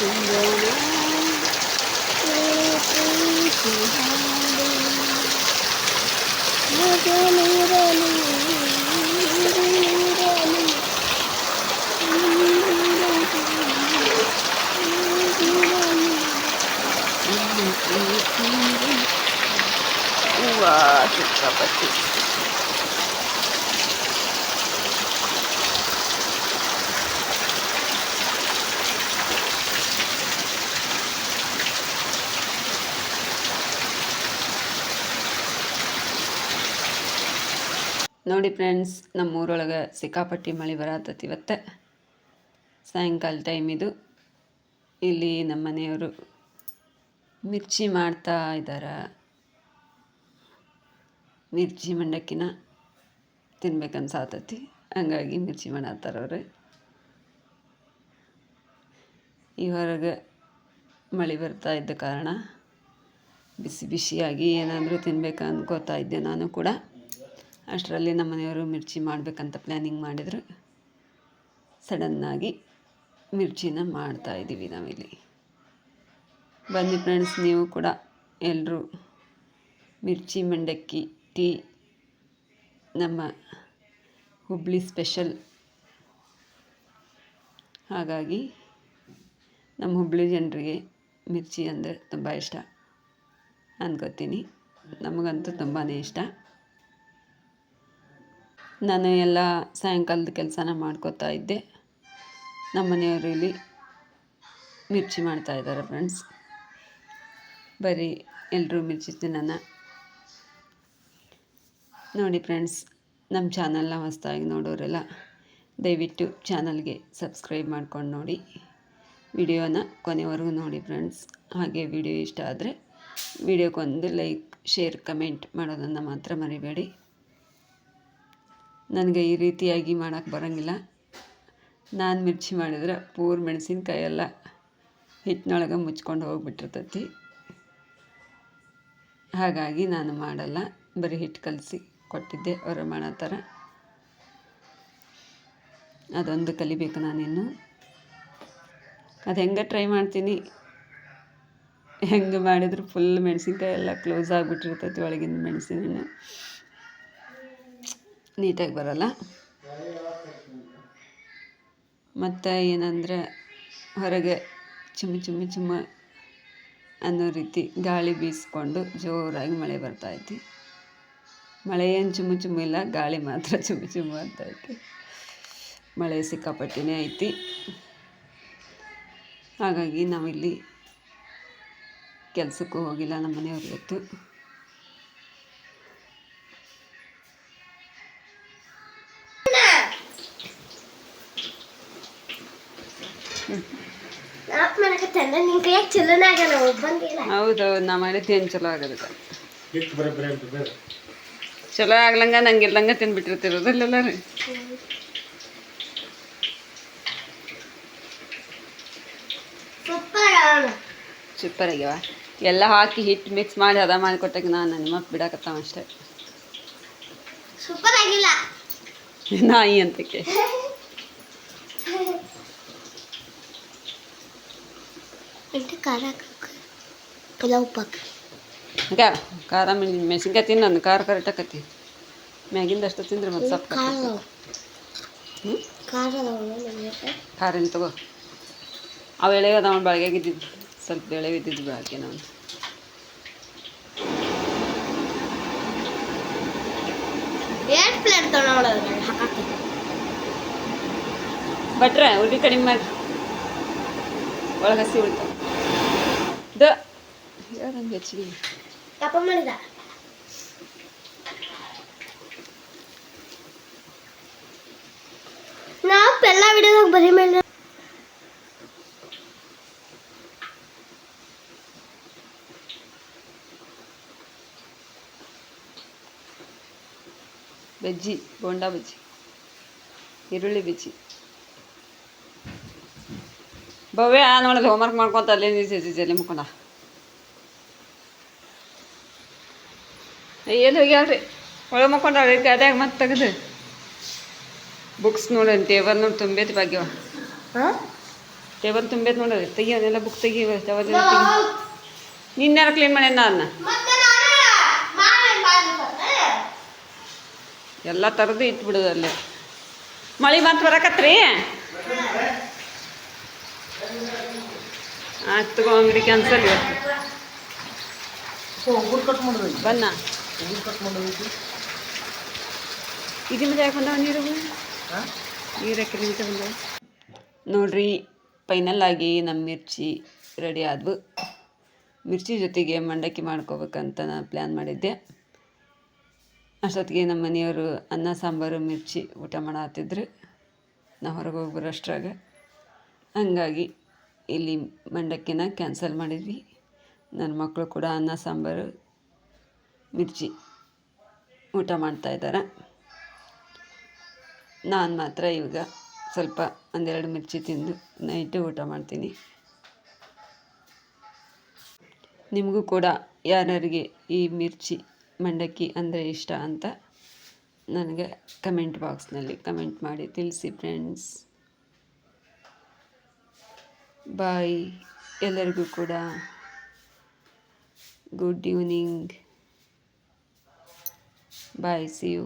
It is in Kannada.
Uau, que capacete. Tá ನೋಡಿ ಫ್ರೆಂಡ್ಸ್ ನಮ್ಮ ಊರೊಳಗೆ ಸಿಕ್ಕಾಪಟ್ಟಿ ಮಳೆ ಬರತ್ತತಿ ಇವತ್ತು. ಸಾಯಂಕಾಲ ಟೈಮ್ ಇದು. ಇಲ್ಲಿ ನಮ್ಮ ಮನೆಯವರು ಮಿರ್ಚಿ ಮಾಡ್ತಾ ಇದ್ದಾರೆ. ಮಿರ್ಚಿ ಮಂಡಕ್ಕಿನ ತಿನ್ಬೇಕನ್ಸಾತತಿ ಹಂಗಾಗಿ ಮಿರ್ಚಿ ಮಾಡತ್ತಾರವ್ರೆ ಈ ಹೊರಗೆ ಮಳೆ ಬರ್ತಾ ಇದ್ದ ಕಾರಣ ಬಿಸಿ ಬಿಸಿಯಾಗಿ ಏನಾದರೂ ತಿನ್ಬೇಕು ಅನ್ಕೋತಾ ಇದ್ದೆ ನಾನು ಕೂಡ. ಅಷ್ಟರಲ್ಲಿ ನಮ್ಮ ಮನೆಯವರು ಮಿರ್ಚಿ ಮಾಡಬೇಕಂತ ಪ್ಲ್ಯಾನಿಂಗ್ ಮಾಡಿದರು. ಸಡನ್ನಾಗಿ ಮಿರ್ಚಿನ ಮಾಡ್ತಾ ಇದ್ದೀವಿ ನಾವಿಲ್ಲಿ. ಬನ್ನಿ ಫ್ರೆಂಡ್ಸ್ ನೀವು ಕೂಡ ಎಲ್ಲರೂ ಮಿರ್ಚಿ ಮಂಡಕ್ಕಿ, ಟೀ, ನಮ್ಮ ಹುಬ್ಳಿ ಸ್ಪೆಷಲ್ ಹಾಗಾಗಿ ನಮ್ಮ ಹುಬ್ಳಿ ಜನರಿಗೆ ಮಿರ್ಚಿ ಅಂದರೆ ತುಂಬ ಇಷ್ಟ. ಅನ್ಕೋತೀನಿ ನಮಗಂತೂ ತುಂಬಾ ಇಷ್ಟ. ನಾನು ಎಲ್ಲ ಸಾಯಂಕಾಲದ ಕೆಲಸನ ಮಾಡ್ಕೋತಾ ಇದ್ದೆ. ನಮ್ಮ ಮನೆಯವರು ಇಲ್ಲಿ ಮಿರ್ಚಿ ಮಾಡ್ತಾ ಇದ್ದಾರೆ ಫ್ರೆಂಡ್ಸ್ ಬರೀ ಎಲ್ಲರೂ ಮಿರ್ಚಿ ತಿನ್ನೋಣ. ನೋಡಿ ಫ್ರೆಂಡ್ಸ್ ನಮ್ಮ ಚಾನಲ್ನ ಹೊಸ್ದಾಗಿ ನೋಡೋರೆಲ್ಲ, ದಯವಿಟ್ಟು ಚಾನಲ್ಗೆ ಸಬ್ಸ್ಕ್ರೈಬ್ ಮಾಡ್ಕೊಂಡು ನೋಡಿ. ವಿಡಿಯೋನ ಕೊನೆವರೆಗೂ ನೋಡಿ ಫ್ರೆಂಡ್ಸ್ ಹಾಗೆ ವಿಡಿಯೋ ಇಷ್ಟ ಆದರೆ, ವಿಡಿಯೋಕ್ಕೊಂದು ಲೈಕ್ ಶೇರ್ ಕಮೆಂಟ್ ಮಾಡೋದನ್ನು ಮಾತ್ರ ಮರಿಬೇಡಿ. ನನಗೆ ಈ ರೀತಿಯಾಗಿ ಮಾಡೋಕ್ಕೆ ಬರೋಂಗಿಲ್ಲ. ನಾನು ಮಿರ್ಚಿ ಮಾಡಿದ್ರೆ ಪೂರ್ ಮೆಣಸಿನ್ಕಾಯಿ ಎಲ್ಲ ಹಿಟ್ಟಿನೊಳಗೆ ಮುಚ್ಕೊಂಡು ಹೋಗ್ಬಿಟ್ಟಿರ್ತೈತಿ. ಹಾಗಾಗಿ ನಾನು ಮಾಡಲ್ಲ. ಬರೀ ಹಿಟ್ಟು ಕಲಸಿ ಕೊಟ್ಟಿದ್ದೆ ಅವರು ಥರ. ಅದೊಂದು ಕಲಿಬೇಕು ನಾನಿನ್ನು. ಅದು ಹೆಂಗೆ ಟ್ರೈ ಮಾಡ್ತೀನಿ? ಹೆಂಗೆ ಮಾಡಿದ್ರು ಫುಲ್ ಮೆಣಸಿನ್ಕಾಯಿ ಎಲ್ಲ ಕ್ಲೋಸ್ ಆಗಿಬಿಟ್ಟಿರ್ತೈತಿ ಒಳಗಿನ ಮೆಣಸಿನ ನೀಟಾಗಿ ಬರಲ್ಲ. ಮತ್ತು ಏನಂದರೆ ಹೊರಗೆ ಚುಮ್ಮ ಚುಮ್ಮ ಚುಮ್ಮ ಅನ್ನೋ ರೀತಿ ಗಾಳಿ ಬೀಸ್ಕೊಂಡು ಜೋರಾಗಿ ಮಳೆ ಬರ್ತೈತಿ ಮಳೆ ಏನು ಚುಮ್ಮು ಚುಮ್ಮು ಇಲ್ಲ, ಗಾಳಿ ಮಾತ್ರ ಚುಮ್ಮ ಚುಮ್ಮು ಅಂತೈತಿ ಮಳೆ ಸಿಕ್ಕಾಪಟ್ಟಿನೇ ಐತಿ. ಹಾಗಾಗಿ ನಾವಿಲ್ಲಿ ಕೆಲಸಕ್ಕೂ ಹೋಗಿಲ್ಲ ನಮ್ಮ ಮನೆಯವ್ರಿಗೆ ಹೌದು ನಾ ಮಾಡಿದ್ದು ಏನು ಚಲೋ ಆಗೋದಿಲ್ಲ ಚಲೋ ಆಗ್ಲಂಗ ನಂಗೆ ಇರ್ಲಂಗ ತಿನ್ಬಿಟ್ಟಿರ್ತಿರೋದಿಲ್ಲ ರೀ? ಸೂಪರ್ ಆಗ್ಯಾವ ಎಲ್ಲ ಹಾಕಿ ಹಿಟ್ಟು ಮಿಕ್ಸ್ ಮಾಡಿ ಅದ ಮಾಡಿ ಕೊಟ್ಟಾಗ ನಾನು ನನ್ನ ಮತ್ತೆ ಬಿಡಾಕತ್ತಾವ ಅಷ್ಟೇ. ಸೂಪರ್ ಆಗಿಲ್ಲ. ನಾಯಿ ಅಂತಕ್ಕೆ ಎಂಟು ಖಾರ ಇಲ್ಲ ಉಪ್ಪಾಕ ಅಕ್ಕ ಖಾರ ಮೆಣ್- ಮೆಣಸಿನ್ಕಾಯಿ ತಿನ್ನ ನಾನು ಖಾರ ಕರೆಕ್ಟ್ ಆಕತಿ ಮ್ಯಾಗಿಂದ ಅಷ್ಟು ತಿಂದ್ರೆ ಮತ್ತೆ ಸಪ್ಪ ಖಾರ ಹ್ಞೂ ಖಾರ ಖಾರ ಏನು ತಗೋ. ಅವು ಎಳೆವು ಅದಾವ ಬೆಳಗ್ಗೆ ಇದ್ದಿದ್ದು ಸ್ವಲ್ಪ ಎಳೆವು ಇದ್ದಿದ್ದು ಬೆಳಗ್ಗೆ ನಾವು ಎರಡು ಪ್ಲೇಟ್ ಭಟ್ರೆ ಕಡಿಮೆ ಮಾಡಿ. ಒಳಗೆ ಹಸಿ ಉಳಿತಾವ. ದ ಹೇಳ್ದಂಗೆ ಹೆಚ್ಚಿಗೆ ತಪ್ಪ ಮಾಡಿದ ನಾವು ಎಲ್ಲ ವಿಡಿಯೋದಾಗ ಬರೀ ಮೇಲೆ ಬಜ್ಜಿ ಬೋಂಡಾ ಬಜ್ಜಿ ಈರುಳ್ಳಿ ಬಜ್ಜಿ ಭವ್ಯ ನೋಡೋದು ಹೋಮ್ವರ್ಕ್ ಮಾಡ್ಕೊತ ಅಲ್ಲೇ ನಿಲ್ಸೈತಿ ಮುಖಂಡ ಏನು ಎಲ್ಲಿ ಹೋಗ್ಯಾಳ್ರಿ? ಒಳಗೆ ಮುಖಂಡ್ರಿ ಅದಾಗ ಮತ್ತೆ ತೆಗೆದು. ಬುಕ್ಸ್ ನೋಡಿ ಟೇಬಲ್ ನೋಡಿ ತುಂಬೈತಿ ಭಾಗ್ಯವ. ಹಾಂ? ಟೇಬಲ್ ತುಂಬೈತಿ ನೋಡ್ರಿ ತೆಗಿ ಅದೆಲ್ಲ ಬುಕ್ ತೆಗಿ ಟೇಬಲ್ ನಿನ್ನೆಲ್ಲ ಕ್ಲೀನ್ ಮಾಡ್ಯಾನ ಅದನ್ನ ಎಲ್ಲ ಥರದ್ದು ಇಟ್ಬಿಡೋದು ಅಲ್ಲೇ. ಮಳೆ ಮತ್ತೆ ಬರಕತ್ರಿ? ಆಯ್ತು ತಗೋ ಅಂಗಡಿ ಕ್ಯಾನ್ಸಲ್ ಇವತ್ತು. ಕಟ್ ಮಾಡೋದೈತಿ ಬನ್ನ. ಕಟ್ ಮಾಡೋದು ಇದು ಮತ್ತೆ ಯಾಕೆ ಬಂದವ ನೀರು? ನೀರಕ್ಕೆ ನಿಮಿಷ ಬಂದವ? ನೋಡ್ರಿ ಫೈನಲ್ ಆಗಿ ನಮ್ಮ ಮಿರ್ಚಿ ರೆಡಿ ಆದ್ವು. ಮಿರ್ಚಿ ಜೊತೆಗೆ ಮಂಡಕ್ಕಿ ಮಾಡ್ಕೋಬೇಕಂತ ನಾನು ಪ್ಲ್ಯಾನ್ ಮಾಡಿದ್ದೆ. ಅಷ್ಟೊತ್ತಿಗೆ ನಮ್ಮ ಮನೆಯವರು ಅನ್ನ ಸಾಂಬಾರು ಮಿರ್ಚಿ ಊಟ ಮಾಡತ್ತಿದ್ರು ನಾವು ಹೊರಗೆ ಹೋಗಿ ಬರೋಷ್ಟ್ರಾಗ ಹಂಗಾಗಿ ಇಲ್ಲಿ ಮಂಡಕ್ಕಿನ ಕ್ಯಾನ್ಸಲ್ ಮಾಡಿದ್ವಿ. ನನ್ನ ಮಕ್ಕಳು ಕೂಡ ಅನ್ನ, ಸಾಂಬಾರು, ಮಿರ್ಚಿ ಊಟ ಮಾಡ್ತಾ ಇದ್ದಾರೆ ನಾನು ಮಾತ್ರ ಇವಾಗ ಸ್ವಲ್ಪ ಒಂದೆರಡು ಮಿರ್ಚಿ ತಿಂದು ನೈಟು ಊಟ ಮಾಡ್ತೀನಿ. ನಿಮಗೂ ಕೂಡ ಯಾರ್ಯಾರಿಗೆ ಈ ಮಿರ್ಚಿ, ಮಂಡಕ್ಕಿ ಅಂದರೆ ಇಷ್ಟ ಅಂತ ನನಗೆ ಕಮೆಂಟ್ ಬಾಕ್ಸ್ನಲ್ಲಿ ಕಮೆಂಟ್ ಮಾಡಿ. ತಿಳಿಸಿ ಫ್ರೆಂಡ್ಸ್ ಬಾಯ್ ಎಲ್ಲರಿಗೂ ಕೂಡ good evening bye see you